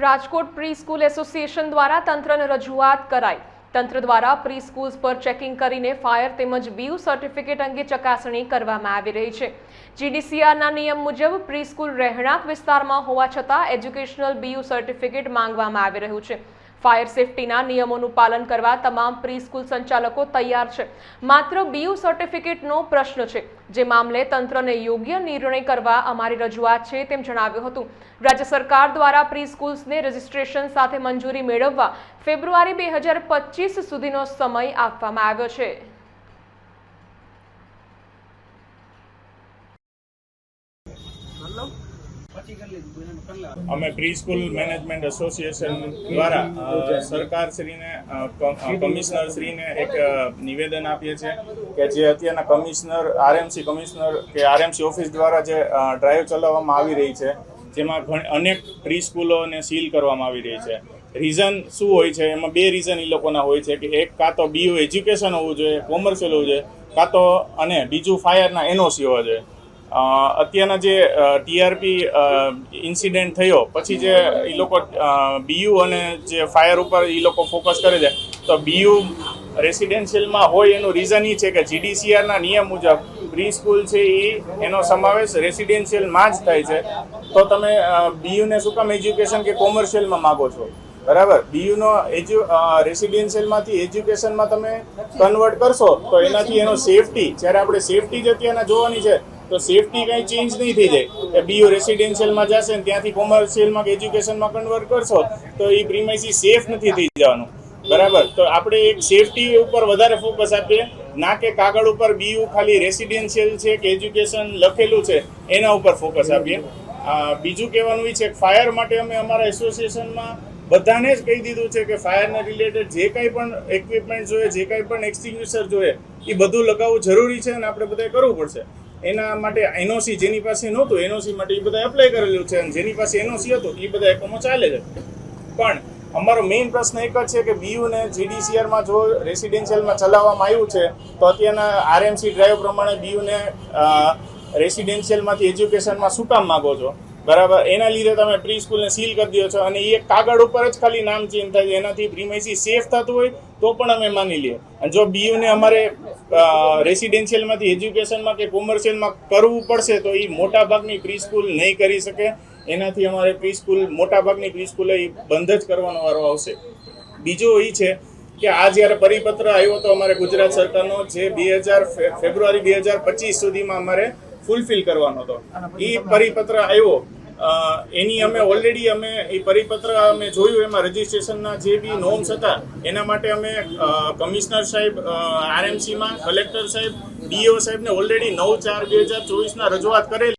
Rajkot pre school association દ્વારા તંત્રને રજૂઆત કરાઈ. તંત્ર દ્વારા પ્રી સ્કૂલ્સ પર ચેકિંગ કરીને ફાયર તેમજ બીયુ સર્ટિફિકેટ અંગે ચકાસણી કરવામાં આવી રહી છે. જીડીસીઆરના નિયમ મુજબ પ્રી સ્કૂલ રહેણાંક વિસ્તારમાં હોવા છતાં એજ્યુકેશનલ બીયુ સર્ટિફિકેટ માંગવામાં આવી રહ્યું છે. ફાયર સેફટીના નિયમોનું પાલન કરવા તમામ પ્રીસ્કૂલ સંચાલકો તૈયાર છે. માત્ર બીયુ સર્ટિફિકેટનો પ્રશ્ન છે. જે મામલે તંત્રને યોગ્ય નિર્ણય કરવા અમારી રજૂઆત છે તેમ જણાવ્યું હતું. રાજ્ય સરકાર દ્વારા પ્રીસ્કૂલ્સને રજિસ્ટ્રેશન સાથે મંજૂરી મેળવવા ફેબ્રુઆરી બે હજાર સુધીનો સમય આપવામાં આવ્યો છે. અમે પ્રી સ્કૂલ મેનેજમેન્ટ એસોસિએશન દ્વારા સરકાર સરકારશ્રીને કમિશનર શ્રીને એક નિવેદન આપીએ છીએ કે જે અત્યારના કમિશનર, આરએમસી કમિશનર કે આરએમસી ઓફિસ દ્વારા જે ડ્રાઈવ ચલાવવામાં આવી રહી છે, જેમાં ઘણી, અનેક પ્રી સ્કૂલોને સીલ કરવામાં આવી રહી છે. રીઝન શું હોય છે? એમાં બે રીઝન એ લોકોના હોય છે કે એક, કાં તો બી એજ્યુકેશન હોવું જોઈએ, કોમર્શિયલ હોવું જોઈએ, કાં તો અને બીજું ફાયરના એનઓસી હોવા જોઈએ. અત્યારના જે ટીઆરપી ઇન્સિડન્ટ થયો, પછી જે એ લોકો બીયુ અને જે ફાયર ઉપર એ લોકો ફોકસ કરે છે, તો બીયુ રેસિડેન્શિયલમાં હોય એનું રીઝન એ છે કે જીડીસીઆરના નિયમ મુજબ પ્રી સ્કૂલ છે એ એનો સમાવેશ રેસિડેન્શિયલમાં જ થાય છે. તો તમે બીયુને શું કામ એજ્યુકેશન કે કોમર્શિયલમાં માગો છો? બરાબર? બીયુનો એજ્યુ રેસિડેન્શિયલમાંથી એજ્યુકેશનમાં તમે કન્વર્ટ કરશો, તો એનાથી એનો સેફટી જ્યારે આપણે સેફટી જ અત્યારના જોવાની છે તો સેફટી કંઈ ચેન્જ નહીં થઈ જાય. કે બીઓ રેસિડેન્શિયલમાં જશે ને ત્યાંથી કોમર્શિયલમાં કે એજ્યુકેશનમાં કન્વર્ટ કરશો, તો એ પ્રીમાઇસી સેફ નથી થઈ જવાનું. બરાબર? તો આપણે એક સેફટી ઉપર વધારે ફોકસ આપીએ. ના કે કાગળ ઉપર બીયુ ખાલી રેસિડેન્શિયલ છે કે એજ્યુકેશન લખેલું છે, એના ઉપર ફોકસ આપીએ. બીજું કહેવાનું એ છે ફાયર માટે અમે અમારા એસોસિએશનમાં બધાને જ કહી દીધું છે કે ફાયરના રિલેટેડ જે કાંઈ પણ ઇક્વિપમેન્ટ જોઈએ, જે કાંઈ પણ એક્સટિંગ્યુશર જોઈએ, એ બધું લગાવવું જરૂરી છે અને આપણે બધાએ કરવું પડશે. એના માટે એનઓસી જેની પાસે નહોતું, એનઓસી માટે એ બધા એપ્લાય કરેલું છે અને જેની પાસે એનઓસી હતું એ બધા એકમો ચાલે છે. પણ અમારો મેઇન પ્રશ્ન એક જ છે કે બીયુને જીડીસીઆરમાં જો રેસિડેન્શિયલમાં ચલાવવામાં આવ્યું છે, તો અત્યારના આરએમસી ડ્રાઈવ પ્રમાણે બીયુને રેસિડેન્શિયલમાંથી એજ્યુકેશનમાં શું કામ માગો છો? બરાબર? એના લીધે તમે પ્રી સ્કૂલને સીલ કરી દો છો અને એ એક કાગળ ઉપર જ ખાલી નામ ચેન્જ થાય છે. એનાથી પ્રીમાઇસી સેફ થતું હોય તો પણ અમે માની લઈએ. અને જો બીયુને અમારે રેસિડેન્શિયલમાંથી એજ્યુકેશનમાં કે કોમર્શિયલમાં કરવું પડશે તો એ મોટા ભાગની પ્રી સ્કૂલ નહીં કરી શકે. એનાથી અમારે પ્રી સ્કૂલ મોટા ભાગની પ્રી સ્કૂલે એ બંધ જ કરવાનો વારો આવશે. બીજું એ છે કે આ જ્યારે પરિપત્ર આવ્યો હતો અમારે ગુજરાત સરકારનો જે બે હજાર ફેબ્રુઆરી બે હજાર પચીસ સુધીમાં અમારે ફૂલફિલ કરવાનો હતો. એ પરિપત્ર આવ્યો એની અમે ઓલરેડી અમે એ પરિપત્ર અમે જોયું, એમાં રજીસ્ટ્રેશનના જે બી નોર્મ્સ હતા, એના માટે અમે કમિશનર સાહેબ આરએમસીમાં કલેક્ટર સાહેબ ડીઓ સાહેબને ઓલરેડી નવ ચાર બે હજાર ચોવીસના રજૂઆત કરેલી.